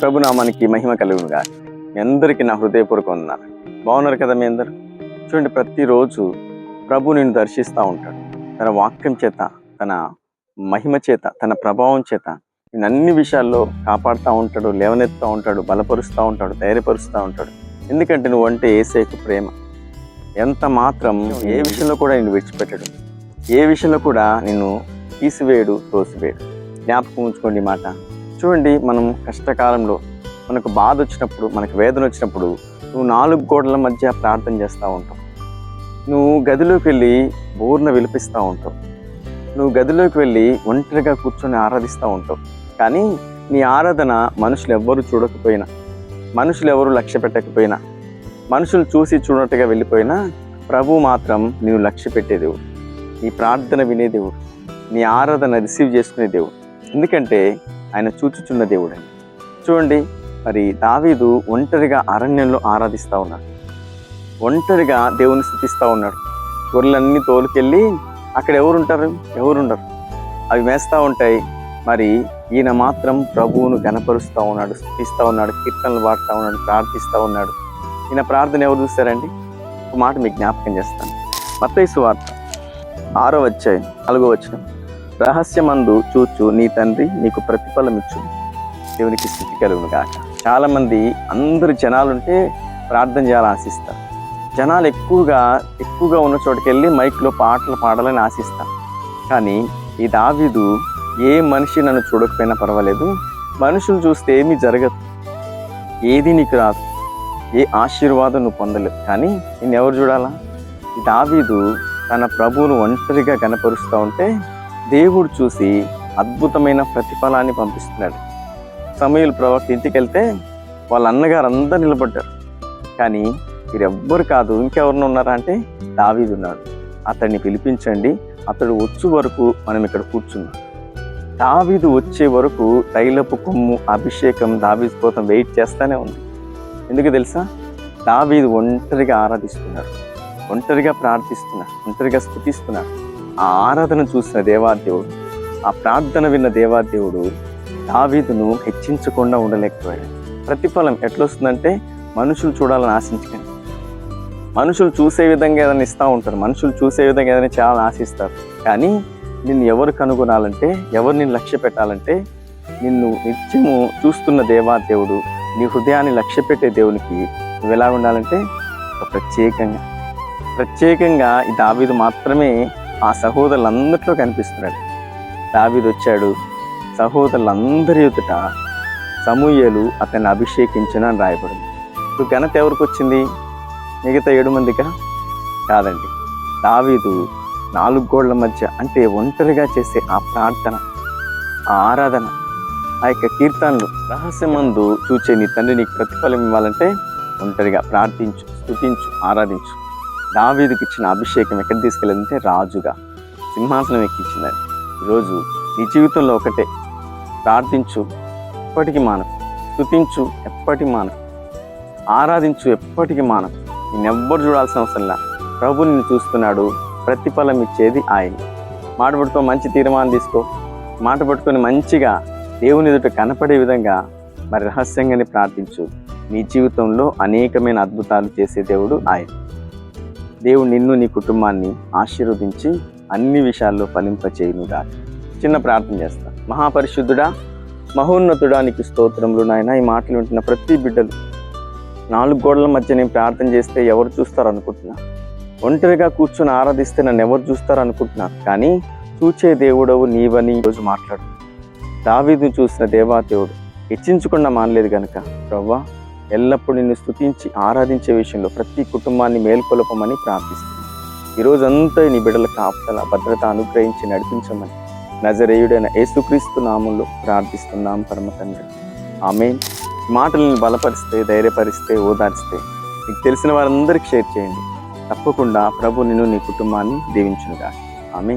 ప్రభునామానికి మహిమ కలుగునుగా. మీ అందరికీ నా హృదయపూర్వక ఉన్నాను బాగున్నారు కదా మీ అందరు? చూడండి ప్రతిరోజు ప్రభు నిన్ను దర్శిస్తూ ఉంటాడు. తన వాక్యం చేత తన మహిమ చేత తన ప్రభావం చేత నేను అన్ని విషయాల్లో కాపాడుతూ ఉంటాడు లేవనెత్తుతూ ఉంటాడు బలపరుస్తూ ఉంటాడు ధైర్యపరుస్తూ ఉంటాడు. ఎందుకంటే నువ్వు అంటే ఏసైకు ప్రేమ. ఎంత మాత్రం ఏ విషయంలో కూడా నేను విడిచిపెట్టడు. ఏ విషయంలో కూడా నిన్ను తీసివేయడు తోసివేయడు. జ్ఞాపకం ఉంచుకోండి మాట. చూడండి మనం కష్టకాలంలో మనకు బాధ వచ్చినప్పుడు మనకు వేదన వచ్చినప్పుడు నువ్వు నాలుగు గోడల మధ్య ప్రార్థన చేస్తూ ఉంటావు. నువ్వు గదిలోకి వెళ్ళి బోర్న విలిపిస్తూ ఉంటావు. నువ్వు గదిలోకి వెళ్ళి ఒంటరిగా కూర్చొని ఆరాధిస్తూ ఉంటావు. కానీ నీ ఆరాధన మనుషులు ఎవ్వరు చూడకపోయినా మనుషులు ఎవరు లక్ష్య పెట్టకపోయినా మనుషులు చూసి చూడట్టుగా వెళ్ళిపోయినా ప్రభు మాత్రం నీవు లక్ష్య పెట్టే దేవుడు. నీ ప్రార్థన వినే దేవుడు. నీ ఆరాధన రిసీవ్ చేసుకునే దేవుడు. ఎందుకంటే ఆయన చూచుచున్న దేవుడు చూడండి మరి దావీదు ఒంటరిగా అరణ్యంలో ఆరాధిస్తూ ఉన్నాడు. ఒంటరిగా దేవుని స్థుతిస్తూ ఉన్నాడు. గొర్రెలన్నీ తోలుకెళ్ళి అక్కడ ఎవరు ఉంటారు ఎవరు ఉండరు అవి వేస్తూ ఉంటాయి. మరి ఈయన మాత్రం ప్రభువును గనపరుస్తూ ఉన్నాడు స్థుతిస్తూ ఉన్నాడు కీర్తనలు పాడుతూ ఉన్నాడు ప్రార్థిస్తూ ఉన్నాడు. ఈయన ప్రార్థన ఎవరు చూస్తారండి? ఒక మాట మీకు జ్ఞాపకం చేస్తాను. మత్తైసు వార్త ఆరో వచ్చాయి నాలుగో వచ్చినాం రహస్యమందు చూచు నీ తండ్రి నీకు ప్రతిఫలం ఇచ్చు దేవునికి స్థితి కలుగును కాక చాలామంది అందరు జనాలు ఉంటే ప్రార్థన చేయాలని ఆశిస్తారు. జనాలు ఎక్కువగా ఎక్కువగా ఉన్న చోటుకి వెళ్ళి మైక్లో పాటలు పాడాలని ఆశిస్తారు. కానీ ఈ దావిదు ఏ మనిషి నన్ను చూడకపోయినా పర్వాలేదు. మనుషులు చూస్తే ఏమీ జరగదు. ఏది నీకు రాదు. ఏ ఆశీర్వాదం నువ్వు పొందలేవు. కానీ నేను ఎవరు చూడాలా దావీదు తన ప్రభువును ఒంటరిగా కనపరుస్తూ ఉంటే దేవుడు చూసి అద్భుతమైన ప్రతిఫలాన్ని పంపిస్తున్నాడు. సమయులు ప్రవక్త ఇంటికి వెళ్తే వాళ్ళ అన్నగారు అందరు నిలబడ్డారు. కానీ వీరెవ్వరు కాదు ఇంకెవరిని ఉన్నారా అంటే దావీదు ఉన్నాడు. అతన్ని పిలిపించండి అతడు వచ్చు వరకు మనం ఇక్కడ కూర్చున్నాం. దావీదు వచ్చే వరకు తైలపు కొమ్ము అభిషేకం దావీదు కోసం వెయిట్ చేస్తూనే ఉంది. ఎందుకు తెలుసా? దావీదు ఒంటరిగా ఆరాధిస్తున్నారు. ఒంటరిగా ప్రార్థిస్తున్నారు. ఒంటరిగా స్థుతిస్తున్నారు. ఆ ఆరాధన చూసిన దేవాదేవుడు ఆ ప్రార్థన విన్న దేవాదేవుడు దావీదును హెచ్చించకుండా ఉండలేకపోయాడు. ప్రతిఫలం ఎట్లొస్తుందంటే మనుషులు చూడాలని ఆశించకండి. మనుషులు చూసే విధంగా ఏదైనా ఇస్తూ ఉంటారు. మనుషులు చూసే విధంగా ఏదైనా చాలా ఆశిస్తారు. కానీ నిన్ను ఎవరు కనుగొనాలంటే ఎవరు నిన్ను లక్ష్య పెట్టాలంటే నిన్ను నిత్యము చూస్తున్న దేవా దేవుడు నీ హృదయాన్ని లక్ష్య పెట్టే దేవునికి నువ్వు ఎలా ఉండాలంటే ప్రత్యేకంగా. ప్రత్యేకంగా ఈ దావీదు మాత్రమే ఆ సహోదరులందరిలో కనిపిస్తున్నాడు. దావీదు వచ్చాడు సహోదరులందరి ఎదుట సమూయలు అతన్ని అభిషేకించిన అని రాయబడింది. ఇప్పుడు ఘనత ఎవరికి వచ్చింది? మిగతా ఏడు మందిగా కాదండి. దావీదు నాలుగు గోళ్ళ మధ్య అంటే ఒంటరిగా చేసే ఆ ప్రార్థన ఆ ఆరాధన ఆ యొక్క కీర్తనలు రహస్యమందు చూచే నీ తండ్రి నీకు ప్రతిఫలం ఇవ్వాలంటే ఒంటరిగా ప్రార్థించు స్థుతించు ఆరాధించు. దావీదుకి ఇచ్చిన అభిషేకం ఎక్కడ తీసుకెళ్ళిందంటే రాజుగా సింహాసనం ఎక్కించిందని ఈరోజు నీ జీవితంలో ఒకటే ప్రార్థించు ఎప్పటికీ మానకు స్థుతించు ఎప్పటికీ మానకు ఆరాధించు ఎప్పటికీ మానకు. నిన్నెవ్వరు చూడాల్సిన అవసరంలా ప్రభు నిన్ను చూస్తున్నాడు ప్రతిఫలం ఇచ్చేది ఆయన. మాట పట్టుకో మంచి తీర్మానం తీసుకో. మాట పట్టుకొని మంచిగా దేవుని ఎదుట కనపడే విధంగా మరి రహస్యంగానే ప్రార్థించు. నీ జీవితంలో అనేకమైన అద్భుతాలు చేసే దేవుడు ఆయన. దేవుడు నిన్ను నీ కుటుంబాన్ని ఆశీర్వదించి అన్ని విషయాల్లో ఫలింపచేయునుగా చిన్న ప్రార్థన చేస్తా. మహాపరిశుద్ధుడా మహోన్నతుడా నీకు స్తోత్రములు నాయన. ఈ మాటలు వింటున్న ప్రతి బిడ్డలు. నాలుగు గోడల మధ్య నేను ప్రార్థన చేస్తే ఎవరు చూస్తారు అనుకుంటున్నా ఒంటరిగా కూర్చొని ఆరాధిస్తే నన్ను ఎవరు చూస్తారు అనుకుంటున్నా కానీ చూచే దేవుడవు నీవని ఈరోజు మాట్లాడు. దావీదును చూసిన దేవాదేవుడు హెచ్చించకుండా మానలేదు కనుక ప్రవ్వా ఎల్లప్పుడూ నిన్ను స్తుతించి ఆరాధించే విషయంలో ప్రతి కుటుంబాన్ని మేల్కొలపమని ప్రార్థిస్తున్నాను ఈరోజంతా నీ బిడ్డల కాపుదల భద్రత అనుగ్రహించి నడిపించమని నజరేయుడైన యేసుక్రీస్తు నామంలో ప్రార్థిస్తున్నాం పరమ తండ్రి. ఆమె మాటలను బలపరిస్తే ధైర్యపరిస్తే ఓదార్స్తే మీకు తెలిసిన వారందరికీ షేర్ చేయండి. తప్పకుండా ప్రభు నిన్ను నీ కుటుంబాన్ని దీవించునుగా ఆమె